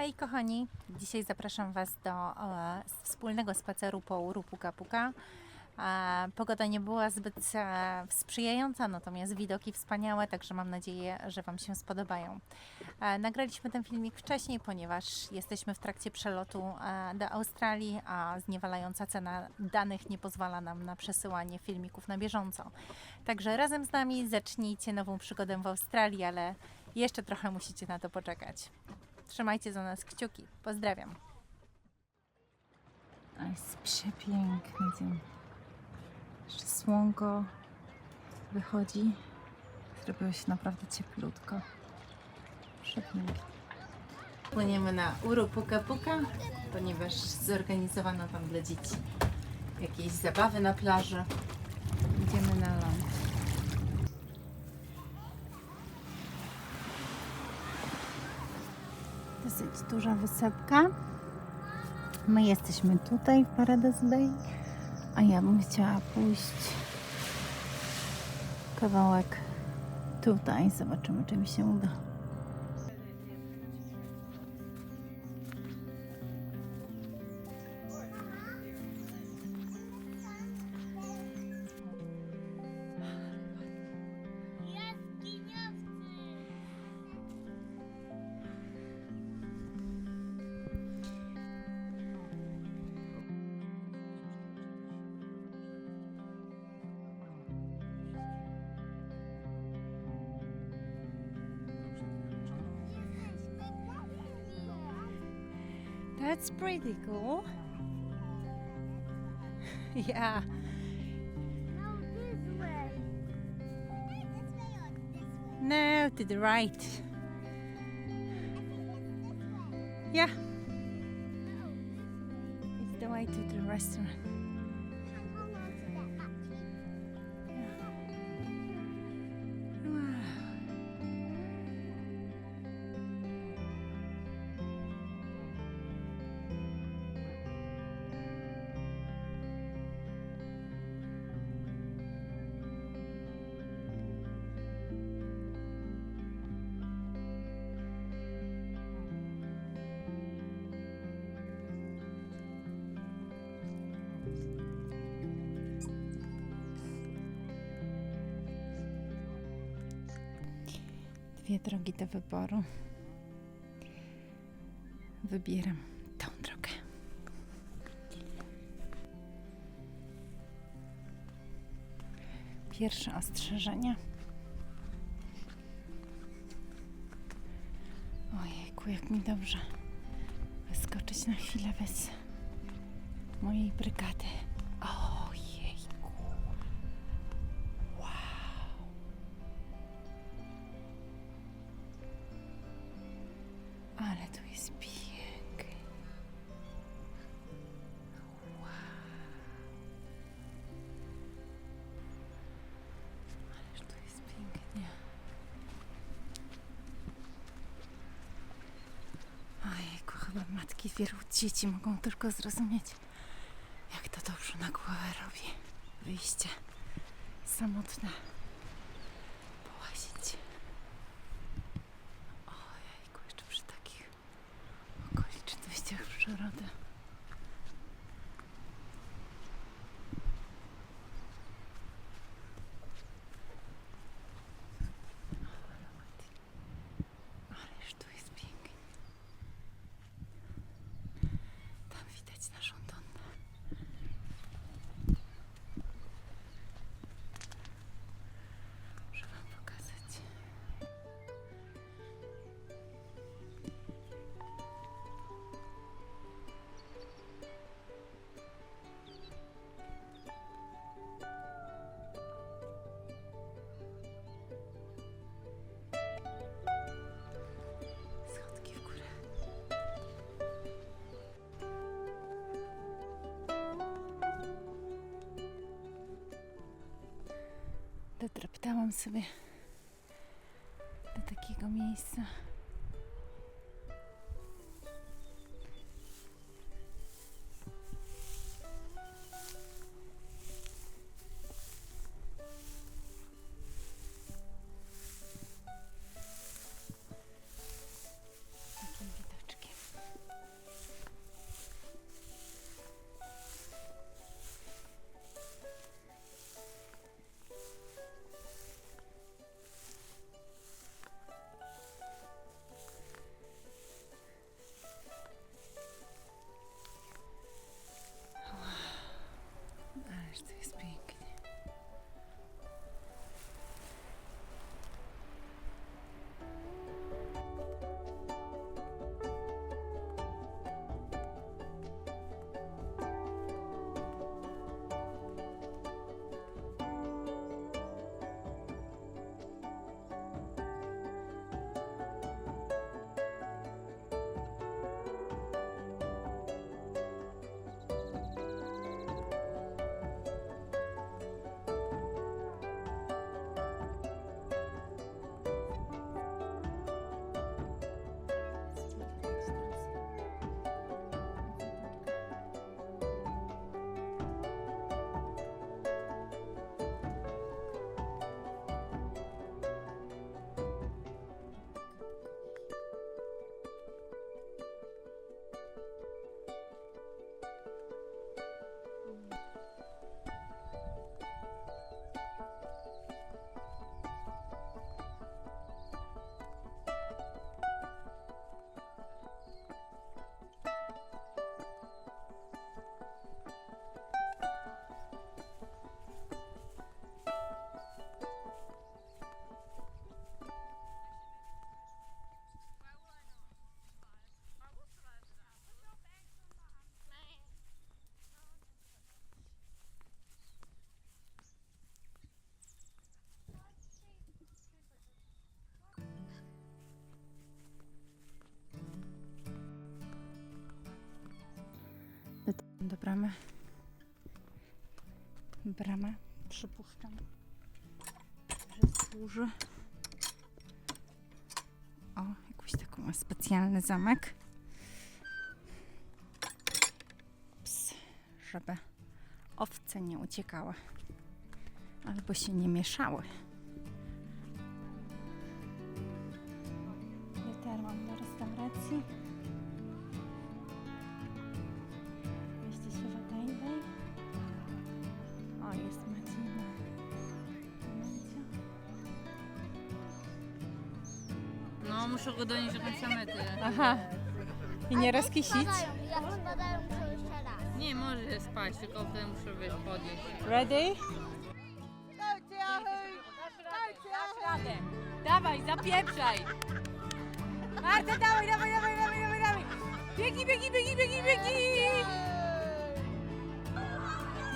Hej kochani, dzisiaj zapraszam Was do e, wspólnego spaceru po uru Puka Puka. E, pogoda nie była zbyt e, sprzyjająca, natomiast widoki wspaniałe, także mam nadzieję, że Wam się spodobają. E, nagraliśmy ten filmik wcześniej, ponieważ jesteśmy w trakcie przelotu e, do Australii, a zniewalająca cena danych nie pozwala nam na przesyłanie filmików na bieżąco. Także razem z nami zacznijcie nową przygodę w Australii, ale jeszcze trochę musicie na to poczekać. Trzymajcie za nas kciuki. Pozdrawiam. A jest przepiękny dzień. Jeszcze słonko wychodzi. Zrobiło się naprawdę cieplutko. Przepięknie. Płyniemy na Uru Puka Puka, ponieważ zorganizowano tam dla dzieci jakieś zabawy na plaży. Dosyć duża wysepka. My jesteśmy tutaj w Paradise Bay, a ja bym chciała pójść kawałek tutaj. Zobaczymy, czy mi się uda. That's pretty cool. yeah. No, this way. No, to the right. Yeah. It's the way to the restaurant. Dwie drogi do wyboru. Wybieram tą drogę. Pierwsze ostrzeżenie. Ojejku, jak mi dobrze wyskoczyć na chwilę bez mojej brygady. Matki wielu dzieci mogą tylko zrozumieć, jak to dobrze na głowę robi. Wyjście samotne. Dotreptałam sobie do takiego miejsca. Do bramy. Brama, przypuszczam, że służy. O, jakiś taki ma specjalny zamek. Ps, żeby owce nie uciekały albo się nie mieszały. Dotarłam do restauracji. No, muszę go donieść do końca mety. Aha. I nie rozkisić? Spadają, jak spadają, to jeszcze raz. Nie może spać, tylko wtedy muszę wiesz, podnieść. Ready? Dawaj, zapieprzaj! Marta, dawaj, dawaj, dawaj, dawaj, dawaj, dawaj! Biegnij, biegnij, biegnij, biegnij, biegnij!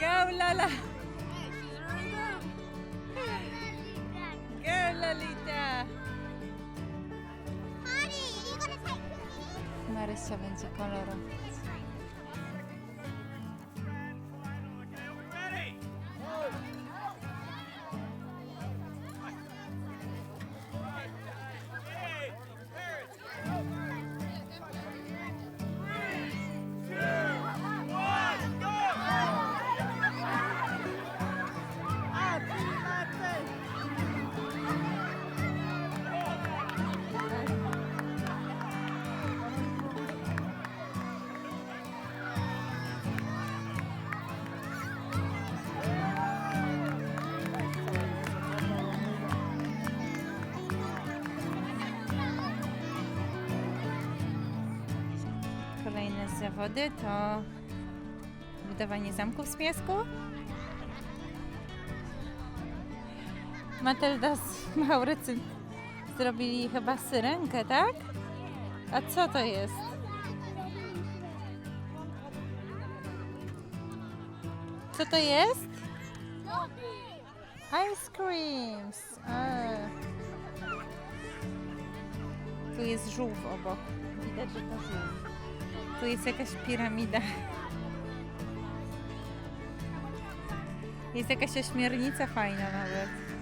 Go, Lala! Marysia będzie. Zawody to budowanie zamków z piasku. Matylda z Maurycym zrobili chyba syrenkę, tak? A co to jest? Co to jest? Ice creams. A. Tu jest żółw obok. Widać, że to żółw. Tu jest jakaś piramida. Jest jakaś ośmiornica fajna nawet.